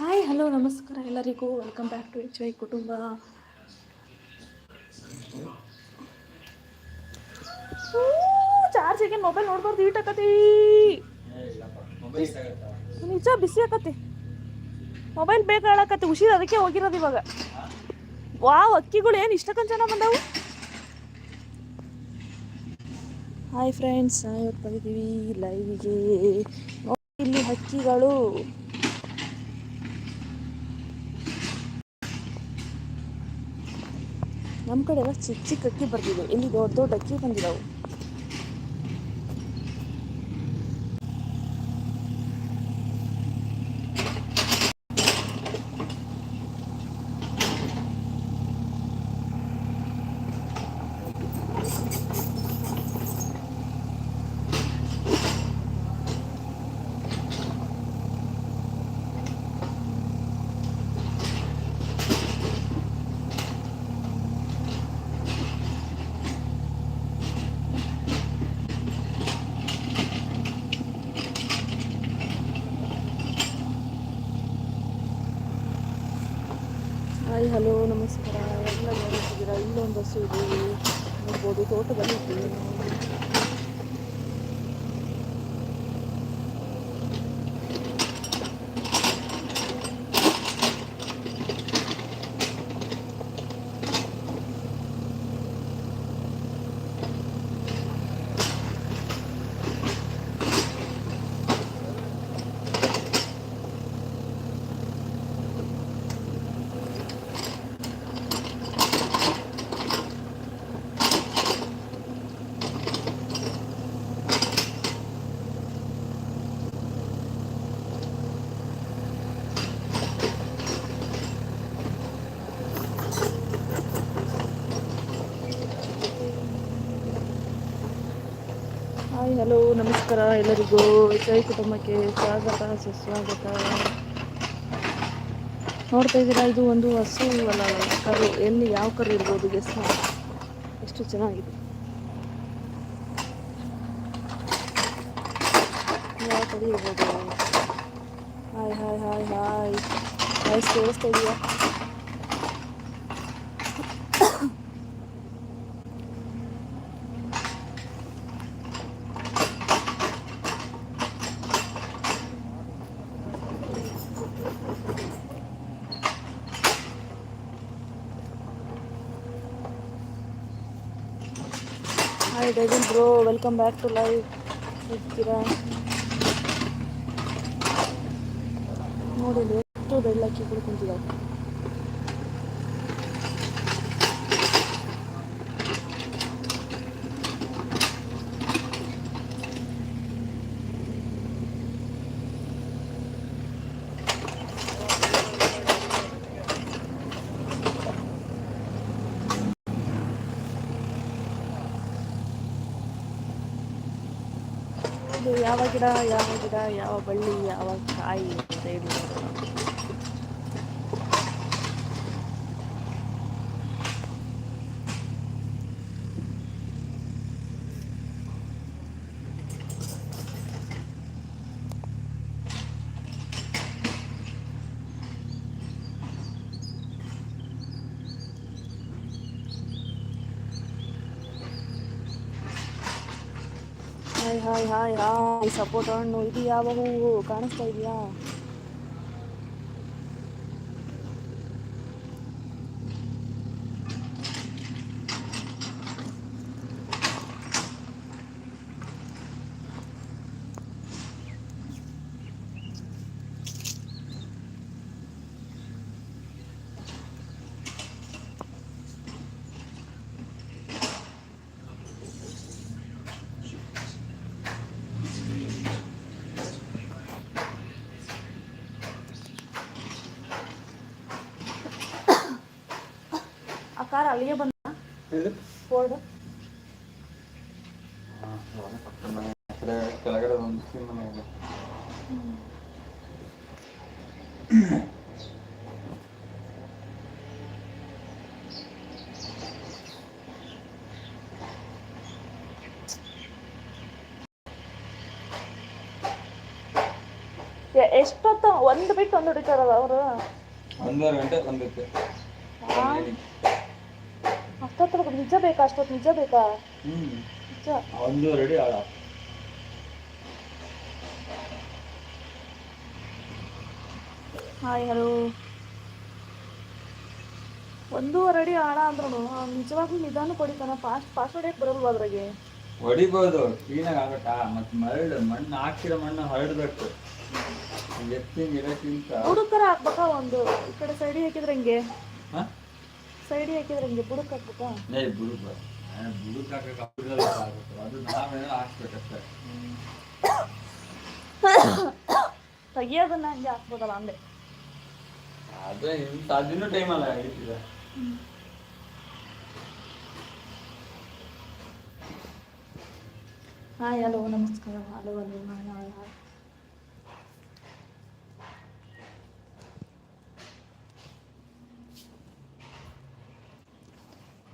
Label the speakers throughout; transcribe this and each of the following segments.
Speaker 1: Hello ನಮಸ್ಕಾರ ಎಲ್ಲರಿಗೂ. Welcome back to H Y ಕುಟುಂಬ ಚಾರ್ಜ್ ಹೇಗೆ ಮೊಬೈಲ್ ನೋಡ್ಬಾರ್ದು ಈಟ್ ಆಕತಿ. ನಿಜ ಬಿಸಿ ಆಕತಿ. ಮೊಬೈಲ್ ಹಾಳಾಕತಿ ಹುಷಿದ ಅದಕ್ಕೆ ಹೋಗಿರೋದು ಇವಾಗ. ವಾವ್, ಅಕ್ಕಿಗಳು ಏನು ಇಷ್ಟಕ್ಕೊಂದು ಜನ ಬಂದವು? ಹಾಯ್ ಫ್ರೆಂಡ್ಸ್ ಇವತ್ತು ಬಂದಿದ್ದೀವಿ ಲೈವಿಗೆ ಇಲ್ಲಿ ಹಕ್ಕಿಗಳು ನಮ್ಮ ಕಡೆ ಎಲ್ಲ ಚಿಕ್ಕ ಚಿಕ್ಕ ಅಕ್ಕಿ ಬರ್ತಿದೆ ಇಲ್ಲಿ ದೊಡ್ಡ ದೊಡ್ಡ ಅಕ್ಕಿ ಬಂದಿದ್ದಾವೆ ಹಾಯ್ ಹಲೋ ನಮಸ್ಕಾರ. ಎಲ್ಲ ಇಲ್ಲೊಂದು ಹಸು ಇದೆ. ನೋಡ್ಬೋದು ತೋಟದಲ್ಲಿ ಇದ್ದೀವಿ ಹಾಯ್, ಹಲೋ, ನಮಸ್ಕಾರ ಎಲ್ಲರಿಗೂ. ಜೈ ಕುಟುಂಬಕ್ಕೆ ಸ್ವಾಗತ, ಸುಸ್ವಾಗತ. ನೋಡ್ತಾ ಇದ್ದೀರಾ, ಇದು ಒಂದು ಹಸು ಅಲ್ಲ, ಕರು. ಎಲ್ಲಿ, ಯಾವ ಕರು ಇರ್ಬೋದು ಗೆಸ್ ಎಷ್ಟು ಚೆನ್ನಾಗಿದೆ. ಯಾವ ಕಡೆ ಇರ್ಬೋದು? Hi hi hi hi. Hi, ಕೇಳಿಸ್ತಾ ಇದೆಯಾ? Hi ಡೈವಿನ್ bro welcome back to live ಇರ್ತೀರಾ ನೋಡಿ ಎಷ್ಟು ಬೆಳ್ಳಕ್ಕಿ ಕುಡ್ಕೊಂತಿದ್ದಾವೆ ಯಾವ ಗಿಡ ಯಾವ ಗಿಡ ಯಾವ ಬಳ್ಳಿ ಯಾವ ಕಾಯಿ ಅಂತ ಹೇಳಿ ನೋಡೋಣ. ಹಾಯ್ ಹಾಯ್ ಹಾಯ್ ಸಪೋಟ ಹಣ್ಣು ಇದು ಯಾವ ಹೂವು ಕಾಣಿಸ್ತಾ ಇದೆಯಾ? ಕಾರ್ ಅಲ್ಲಿಗೆ ಬಂದ. ಫೋರ್ಡ್
Speaker 2: ಕೆಳಗಡೆ ಒಂದು
Speaker 1: ಎಷ್ಟೊತ್ತು ಒಂದು ಬಿಟ್ಟು ಒಂದು ಹೊಡಿತಾರಲ್ಲ ಅವರು?
Speaker 2: ಒಂದೂವರೆ ಗಂಟೆ ಬಂದಿತ್ತು
Speaker 1: ನಿಜ ಬೇಕಾ ಅಷ್ಟೊತ್ತು ನಿಜ ಬೇಕಾ
Speaker 2: ಹ್ಮ್.
Speaker 1: ನಿಜ.
Speaker 2: ಒಂದು ರೆಡಿ ಆಳ.
Speaker 1: Hi hello. ಒಂದೂವರೆ ಅಡಿ ಆಳ ಅಂದ್ರೂ ನಿಜವಾಗ್ಲೂ ನಿಧಾನ ಹೊಡಿತಾನ ಫಾಸ್ಟ್ ಫಾಸ್ಟ್ ಹೊಡಿಯಕ್ಕೆ ಬರಲ್ವಾ ಅದ್ರಾಗೆ?
Speaker 2: ಹೊಡಿಬೋದು ಕ್ಲೀನಾಗಿ ಆಗತ್ತಾ? ಮತ್ತೆ ಮರಳು ಮಣ್ಣು ಹಾಕಿರೋ ಮಣ್ಣು ಹರಡ್ಬೇಕು. ಎತ್ತಿನ ಗಿಡಕ್ಕಿಂತ
Speaker 1: ಹುಡುಕರ ಹಾಕ್ಬೇಕಾ ಒಂದು? ಈ ಕಡೆ ಸೈಡಿ ಹಾಕಿದ್ರೆ ಹಿಂಗೆ? ಸೈಡಿ ಹಾಕಿದ್ರೆ ಹಿಂಗೆ ಬುಡಕ್ ಹಾಕ್ಬೇಕಾ
Speaker 2: ಏ ಬುಡುಕ್ ಬುಡುಕ್ ಹಾಕಕ್ಕೆ ಆಗುತ್ತೆ ಅದು ನಾವೇನೋ ಹಾಕ್ಬೇಕಷ್ಟೇ
Speaker 1: ತೆಗಿಯೋದನ್ನ ಹಂಗೆ ಹಾಕ್ಬೋದಲ್ಲ ಅಂದೆ.
Speaker 2: ಅದೇ ಇಂಥ ಅದಿನ್ನೂ ಟೈಮ್ ಅಲ್ಲ ಹಿಡಿತಿದೆ.
Speaker 1: ಹಾಯ್ ಹಲೋ ನಮಸ್ಕಾರ. Hello hello hi hi hi.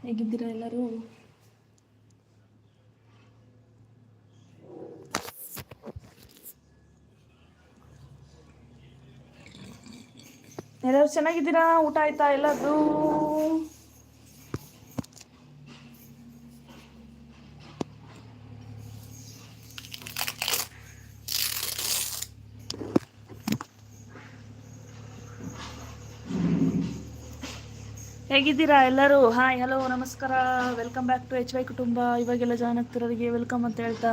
Speaker 1: ಹೇಗಿದ್ದೀರಾ ಎಲ್ಲರೂ? ಎಲ್ಲರೂ ಚೆನ್ನಾಗಿದ್ದೀರಾ? ಊಟ ಆಯ್ತಾ ಎಲ್ಲದು ಹೇಗಿದ್ದೀರಾ ಎಲ್ಲರೂ? ಹಾಯ್ ಹಲೋ ನಮಸ್ಕಾರ. Welcome back to H Y ಕುಟುಂಬ ಇವಾಗೆಲ್ಲ ಜಾಯ್ನ್ ಆಗ್ತಿರೋರಿಗೆ ವೆಲ್ಕಮ್ ಅಂತ ಹೇಳ್ತಾ.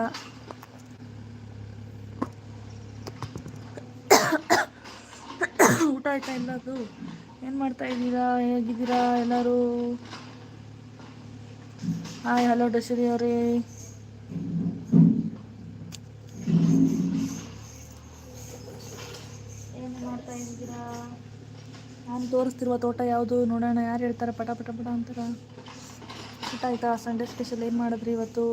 Speaker 1: ಊಟ ಆಯ್ತಾ ಎಲ್ಲದು ಏನು ಮಾಡ್ತಾ ಇದ್ದೀರಾ? ಹೇಗಿದ್ದೀರಾ ಎಲ್ಲರೂ? ಹಾಯ್ ಹಲೋ ಡಶರಿ ಅವರೇ ಏನು ಮಾಡ್ತಾ ಇದ್ದೀರಾ ನಾನು ತೋರಿಸ್ತಿರುವ ತೋಟ ಯಾವುದು? ನೋಡೋಣ. ಯಾರು ಹೇಳ್ತಾರೆ? ಪಟ ಪಟ ಪಟ ಅಂತಾರ. ಊಟ ಆಯ್ತಾ? ಸಂಡೇ ಸ್ಪೆಷಲ್ ಏನು ಮಾಡಿದ್ರಿ ಇವತ್ತು?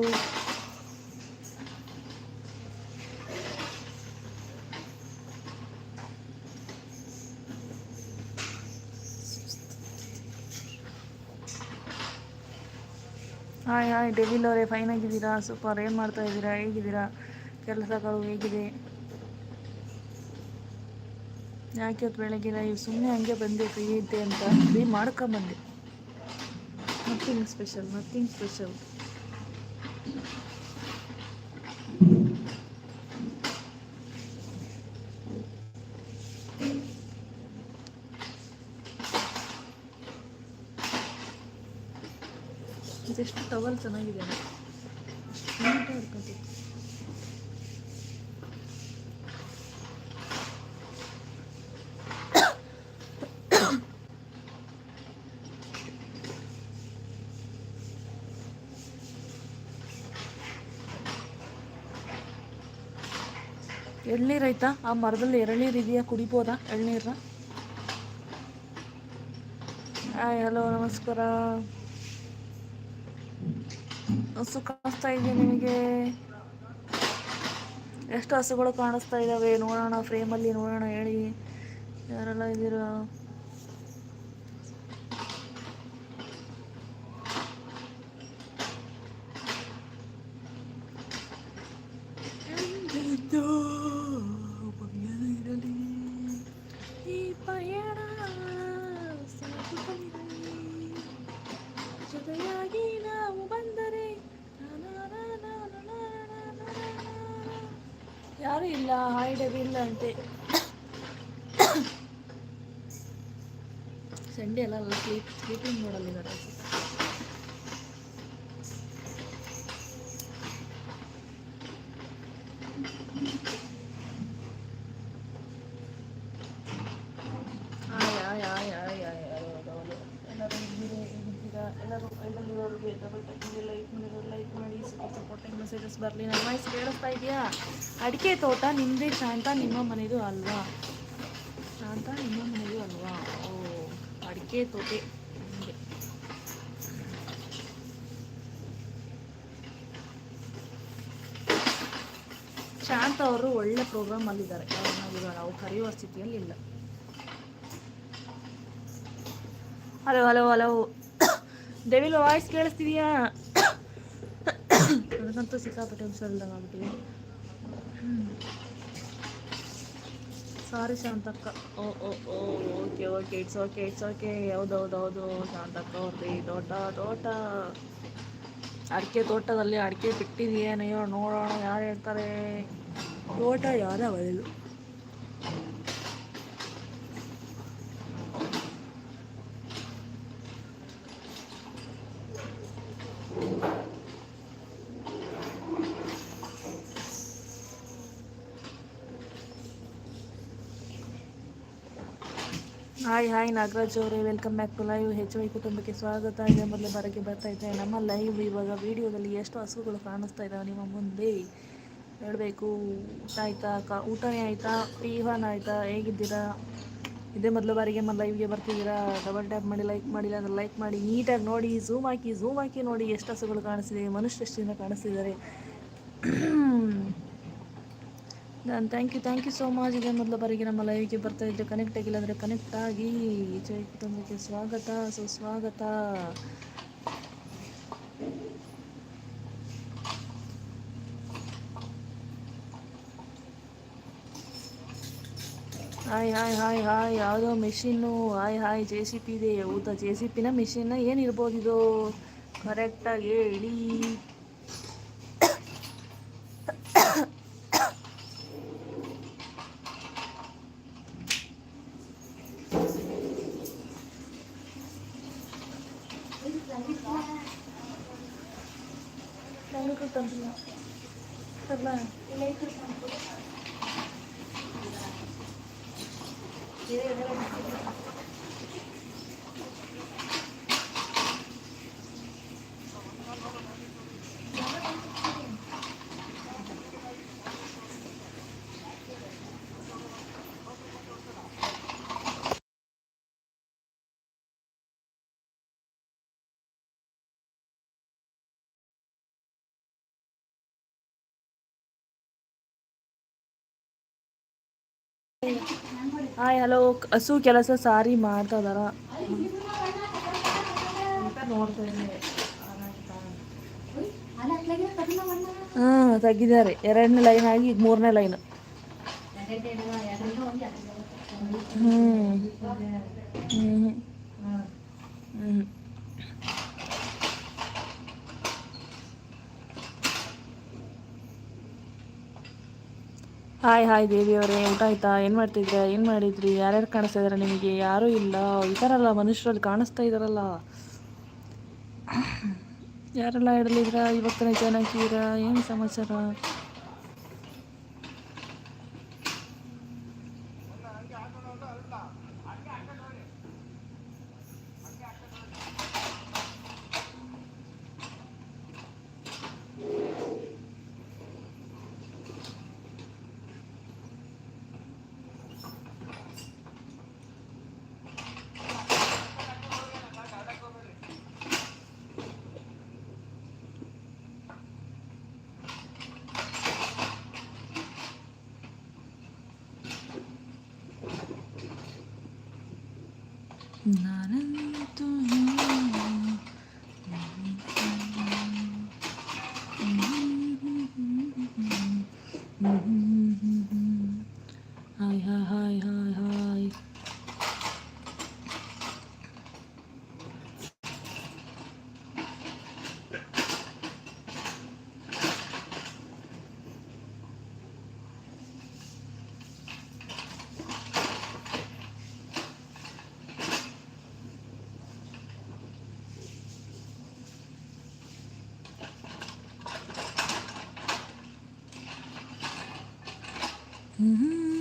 Speaker 1: ಹಾಯ್ ಹಾಯ್ ಡೆವಿಲ್ ಅವರೇ ಫೈನ್ ಆಗಿದ್ದೀರಾ? ಸೂಪರ್ ಏನು ಮಾಡ್ತಾ ಇದ್ದೀರಾ? ಹೇಗಿದ್ದೀರಾ? ಕೆಲಸಗಳು ಹೇಗಿದೆ? ಯಾಕೆ ಇವತ್ತು ಬೆಳಗ್ಗೆ ಇವು ಸುಮ್ಮನೆ ಹಂಗೆ ಬಂದೆ ಫ್ರೀ ಇದ್ದೆ ಅಂತ. Free ಮಾಡ್ಕೊಂಬಂದೆ nothing special nothing special just towel ಚೆನ್ನಾಗಿದೆ ನೀಟಾಗಿ ಹಿಡ್ಕೊಂತೀನಿ ಎಳ್ನೀರು ಆಯ್ತಾ? ಆ ಮರದಲ್ಲಿ ಎಳ್ನೀರು ಇದೆಯಾ? ಕುಡಿಬೋದಾ ಎಳ್ನೀರ ಹಾಯ್, ಹಲೋ, ನಮಸ್ಕಾರ. ಹಸು ಕಾಣಿಸ್ತಾ ಇದೆ ನಿಮಗೆ? ಎಷ್ಟು ಹಸುಗಳು ಕಾಣಿಸ್ತಾ ಇದ್ದಾವೆ ನೋಡೋಣ ಫ್ರೇಮಲ್ಲಿ ನೋಡೋಣ, ಹೇಳಿ. ಯಾರೆಲ್ಲ ಇದ್ದೀರಾ? ಇಲ್ಲ ಹಾಯ್ ಇಲ್ಲ ಅಂತೆ. ಸಂಡೇ ಅಲ್ಲ ಸ್ಲೀಪ್ ಸ್ಲೀಪಿಂಗ್ ಮಾಡಲ್ಲಿದ್ದಾರೆ ಆಯ್ ಆಯ್ ಆಯ್ ಆಯ್ ಆಯ್ ಆಯ್ ಹೌದು, ಹೌದು. ಎಲ್ಲರೂ ಇದ್ದೀರಿ ಹೇಗಿದ್ದೀರಾ? ಎಲ್ಲರೂ ಎಲ್ಲರಿರೋರಿಗೆ ಡಬಲ್ ಟೈಮಿಗೆ ಲೈಕ್ ಮಾಡಿರೋರು ಲೈಕ್ ಮಾಡಿ ಸಪೋರ್ಟಿಂಗ್ ಮೆಸೇಜಸ್ ಬರಲಿ. ನನ್ನ ವಾಯ್ಸ್ ಕೇಳಿಸ್ತಾ ಇದೆಯಾ? ಅಡಿಕೆ ತೋಟ ನಿಮ್ಮದೇ ಶಾಂತ ನಿಮ್ಮ ಮನೆದು ಅಲ್ವಾ? ಶಾಂತ ನಿಮ್ಮ ಮನೆದು ಅಲ್ವಾ? ಓ, ಅಡಿಕೆ ತೋಟೆ ಶಾಂತ ಅವರು ಒಳ್ಳೆ ಪ್ರೋಗ್ರಾಮ್ ಅಲ್ಲಿದ್ದಾರೆ. ಅವು ಕರೆಯುವ ಸ್ಥಿತಿಯಲ್ಲಿ ಇಲ್ಲ. Hello hello hello devil voice ಕೇಳಿಸ್ತಿದ್ಯಾ? ನನಗಂತೂ ಸಿಕ್ಕಾಪಟ್ಟೆ ಹುಷಾರಿಲ್ಲ ಆಗ್ಬಿಟ್ಟಿದೆ ಸಾರಿ ಶಾಂತಕ್ಕ. Oh oh O, okay okay it's okay it's okay ಹೌದೌದೌದು ಹೌದು ಶಾಂತಕ್ಕ ಅವ್ರದ್ದು ದೊಡ್ಡ ತೋಟ. ಅಡಿಕೆ ತೋಟದಲ್ಲಿ ಅಡಿಕೆ ಬಿಟ್ಟಿದೆಯೇನೆಯೋ ನೋಡೋಣ, ಯಾರು ಹೇಳ್ತಾರೆ? ತೋಟ ಯಾರ ಬಯಲು ಹಾಯ್ ಹಾಯ್, ನಾಗರಾಜ್ ಅವರೇ. Welcome back to live. H Y ಕುಟುಂಬಕ್ಕೆ ಸ್ವಾಗತ. ಇದೆ ಮೊದಲೇ ಬರಕ್ಕೆ ಬರ್ತಾ ಇದ್ದೆ ನಮ್ಮ ಲೈವ್ ಇವಾಗ ವಿಡಿಯೋದಲ್ಲಿ ಎಷ್ಟು ಹಸುಗಳು ಕಾಣಿಸ್ತಾ ಇದ್ದಾವೆ ನಿಮ್ಮ ಮುಂದೆ. ಹೇಳಬೇಕು ಊಟ ಆಯ್ತಾ? ಕ, ಊಟನೇ ಆಯಿತಾ? ಟಿಫನ್ ಆಯಿತಾ? ಹೇಗಿದ್ದೀರಾ? ಇದೇ ಮೊದಲ ಬಾರಿಗೆ ನಮ್ಮ ಲೈವ್ಗೆ ಬರ್ತಿದ್ದೀರಾ? ಡಬಲ್ ಟ್ಯಾಪ್ ಮಾಡಿ ಲೈಕ್ ಮಾಡಿಲ್ಲ ಅಂದರೆ ಲೈಕ್ ಮಾಡಿ, ನೀಟಾಗಿ ನೋಡಿ ಝೂಮ್ ಹಾಕಿ ಝೂಮ್ ಹಾಕಿ ನೋಡಿ ಎಷ್ಟು ಹಸುಗಳು ಕಾಣಿಸ್ತಿದೆ ಮನುಷ್ಯ ಎಷ್ಟು ಜನ ಕಾಣಿಸ್ತಿದ್ದಾರೆ. ನಾನು thank you thank you so much ಇದೆ ಮೊದಲ ಬಾರಿಗೆ ನಮ್ಮ ಲೈವ್ಗೆ ಬರ್ತಾ ಇದ್ದರೆ ಕನೆಕ್ಟ್ ಆಗಿಲ್ಲ ಅಂದರೆ ಕನೆಕ್ಟ್ ಆಗಿ ಜೈ ಕುಟುಂಬಕ್ಕೆ ಸ್ವಾಗತ. ಸುಸ್ವಾಗತ ಹಾಯ್ ಹಾಯ್ ಹಾಯ್ ಹಾಯ್ ಯಾವುದೋ machine hi hi J C P ಇದೆ. ಊತ ಜೆ ಸಿ ಪಿನ ಮೆಷಿನ್ನ ಇದು? ಕರೆಕ್ಟಾಗಿ ಹೇಳಿ. தந்துடலாம் தரலாம் ಹಾಯ್ ಹಲೋ ಹಸು ಕೆಲಸ ಸಾರಿ ಮಾಡ್ತಾ ಇದಾರ. ಹಾಂ, ತೆಗಿದ್ದಾರೆ. ಎರಡನೇ ಲೈನ್ ಆಗಿ ಈಗ ಮೂರನೇ ಲೈನ್ ಹ್ಞೂ ಹ್ಞೂ ಹ್ಞೂ ಹಾಯ್ ಹಾಯ್ ದೇವಿಯವರೇ ಊಟ ಆಯ್ತಾ? ಏನು ಮಾಡ್ತಿದ್ರೆ? ಏನು ಮಾಡಿದ್ರಿ? ಯಾರ್ಯಾರು ಕಾಣಿಸ್ತಾ ಇದಾರೆ ನಿಮಗೆ? ಯಾರೂ ಇಲ್ಲ. ಈ ಥರ ಅಲ್ಲ ಮನುಷ್ಯರಲ್ಲಿ ಕಾಣಿಸ್ತಾ ಇದಾರಲ್ಲ. ಯಾರೆಲ್ಲ ಇಡಲಿದ್ರ ಇವತ್ತಿನ ಚೆನ್ನಾಗಿರ ಏನು ಸಮಾಚಾರ? Hi hi hi hi hi Mm-hmm.